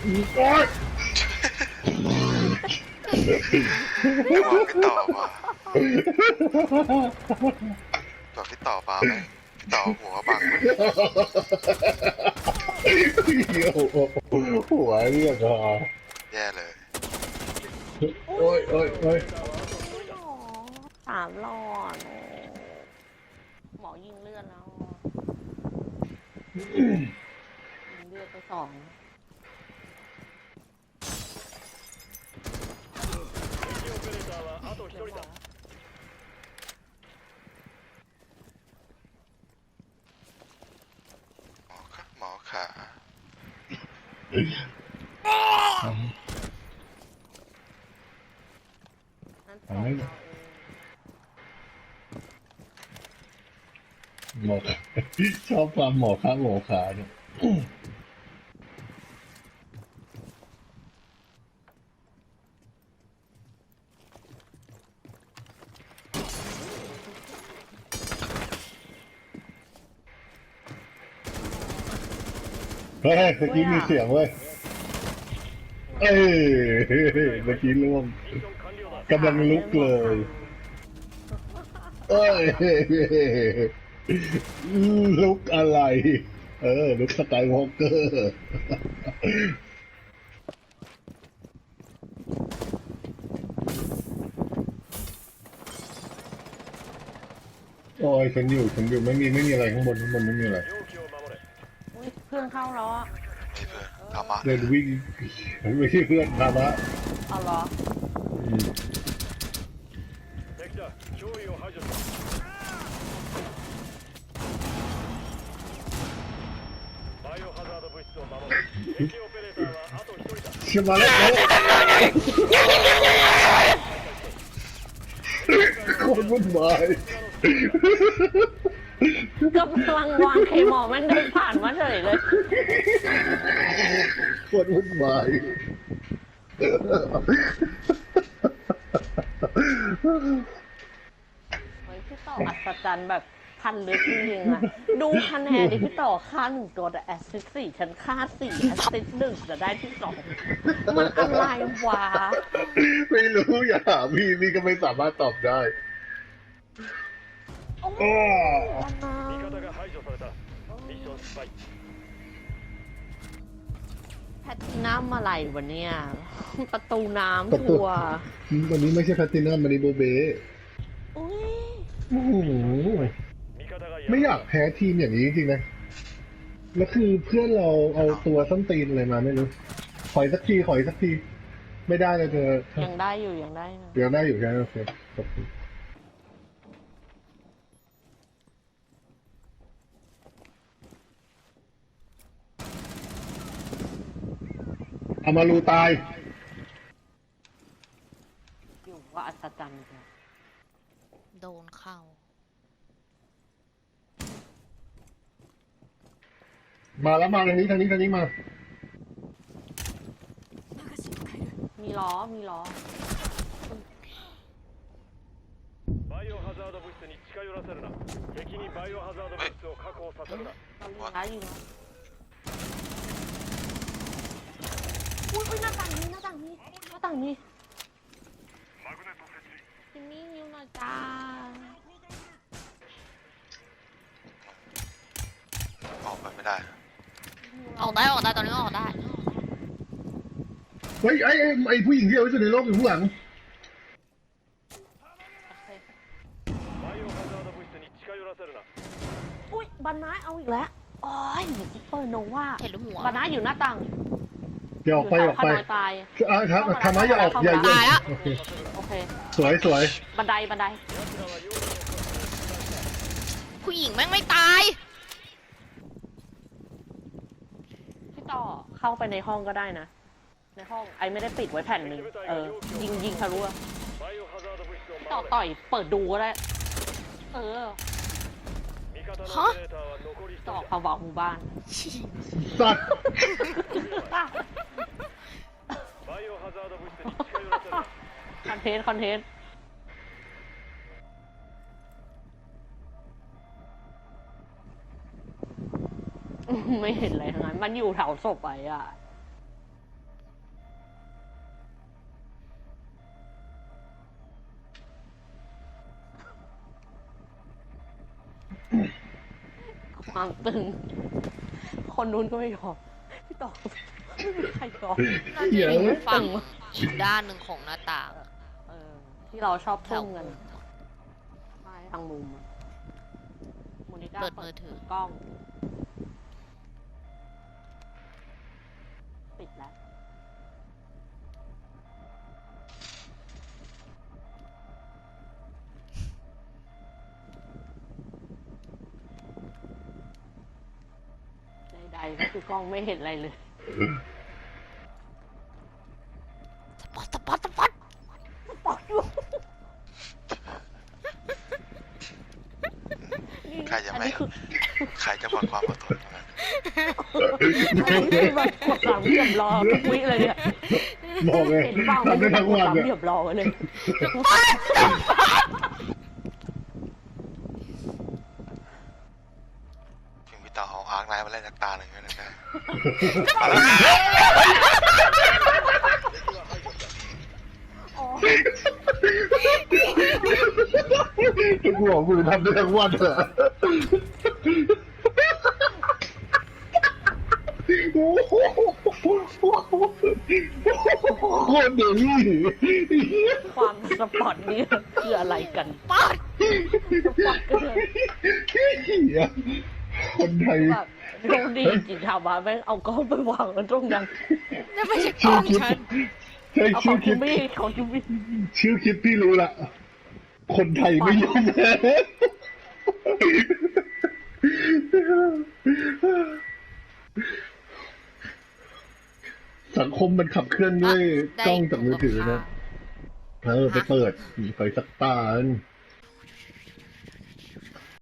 โอ๊ยบอกพี่ต่อมาบอกพี่ต่อมาไหมพี่ต่อหัวบังเลยโอ้โหหัวเรียกอะแย่เลย โอ้ยโอ้ยโอ้ยสามหลอดโอ้หมอยิงเลือดแล้วยิงเลือดไปสอง ターはあと一人だ หมอขาหมอขา นั่นสองเราเอง หมอขาชอบความหมอขาหมอขาเนี่ย เฮ้ยเมื่อกี้มีเสียงเว้ย เอ้ยเมื่อกี้ร่วงกำลังลุกเลยเอ้ยลุกอะไร เออลุกสกายวอล์กเกอร์โอ้ยฉันอยู่ฉันอยู่ไม่มีไม่มีอะไรข้างบนข้างบนไม่มีอะไร เพื่อนเข้าล้อเพื่อนธมะเดินวิ่งไม่ใช่เพื่อนธรรมะเอาล้ออืมเชื่มาแล้วคตรวุ่นวาย กำลังวางเคมอลแม่งเดินผ่านมาเฉยเลยโคตรวุ่นวายเฮ้ยพี่ต่ออัศจรรย์แบบพันลึกจริงๆอะดูคะแนนดิพี่ต่อฆ่าหนึ่งตัวแต่แอสซิสต์สี่ฉันฆ่าสี่แอสซิสต์หนึ่งแต่ได้ที่สองมันอะไรวะ ไม่รู้อย่าถามพี่พี่ก็ไม่สามารถตอบได้ โอ้ อ้อ 味方が排除されたミッション失敗 แพทตินัมอะไรวะเนี่ย ประตูน้ำ ประตู ทัวร์ วันนี้ไม่ใช่แพลตตินัมวันนี้โบเบ้ อุ้ย โอ้โห 味方が ไม่อยากแพ้ทีมอย่างนี้จริงๆนะ แล้วคือเพื่อนเราเอาตัวส้นตีนอะไรมาไม่รู้ ขอยสักทีขอยสักที ไม่ได้เลยเธอ ยังได้อยู่ยังได้นะ เดี๋ยวได้อยู่ใช่ไหมโอเคขอบคุณ เอามารูตาย อยู่ว่าอัศจรรย์จ้ะ โดนเข้า มาแล้วมาทางนี้ทางนี้ทางนี้มา มีล้อมีล้อ バイオハザード物質に近寄らせるな敵にバイオハザード物質を確保させるな เรายิงร้ายอยู่นะ อุ้ยอุ้ยหน้าต่างนี้หน้าต่างนี้หน้าต่างนี้จิมมี่นิวหน่อยจ้าออกไปไม่ได้ออกได้ออกได้ตอนนี้ออกได้ เฮ้ยไอ้ไอ้ไอ้ผู้หญิงเที่เอาไว้ในโลกอยู่ข้างหลังอุ้ยบันไม้เอาอีกแล้ว โอ้ยเปอร์โนวาเห็นหัวบันไม้อยู่หน้าต่าง อย่าออกไปออกไปตาอะครับทำไมอย่าออกอย่าอย็นโอเคโสวยสวยบันไดบันได ผู้หญิงแม่งไม่ตาย พี่ต่อเข้าไปในห้องก็ได้นะ ในห้องไอ้ไม่ได้ปิดไว้แผ่นหนึ่งเออ ยิงยิงทะลุอะพี่ต่อต่อยเปิดดูก็ได้ เออ ฮะ ออกพาวาหมู่บ้าน สัตว์คอนเทนต์ คอนเทนต์ ไม่เห็นอะไรทั้งนั้น มันอยู่แถวศพไปอะ วามตึง คนนู้นก็ไม่ยอมพี่ต่อไม่มีใครยอมน่าจะอยู่ฝั่งอีกด้านหนึ่งของหน้าต่างเออที่เราชอบแถซุ่วมกันใช่ทางมุมอะโมนิก้าเปิดมือถือกล้อง ปิดแล้ว ก็คือกล้องไม่เห็นอะไรเลยสปอตสปอตสปอตสปอกอยู่นี่ใครจะอันไม่ นี้คือใครจะหมดความอดทนมาอันนี้คือแบบกดสามเหลี่ยมรอทุกวิเลยเนี่ยบอกเลยเห็นเปล่าทำได้ทั้งวันสามเนี่ย เหลี่ยมรอเลย ถึงพี่ ต่อเอาอาร์คไลน์มาเล่นสักตาหนึ่งก็ได้นะทุกหัวกูทำได้ทั้งวันเหรอโอ้โหโคตรเดลี่ความสปอร์ตนี่คืออะไรกันปอดสปอร์ตก็เลย คนไทยแบบโชคดีจริงๆถามว่าแม่งเอากล้องไปวางกันตรงนั้นนั่นไม่ใช่กชื่ล้อองคลิปฉันใช่เอาขชื่อองคลิจิปมมี่ของจิมมี่ชื่อคลิปพี่รู้ละ คนไทยไม่ยอมแพ้สังคมมันขับเคลื่อนด้วยได้กล้องจากมือถือนะ เออไปเปิดมีไฟสักตาอัน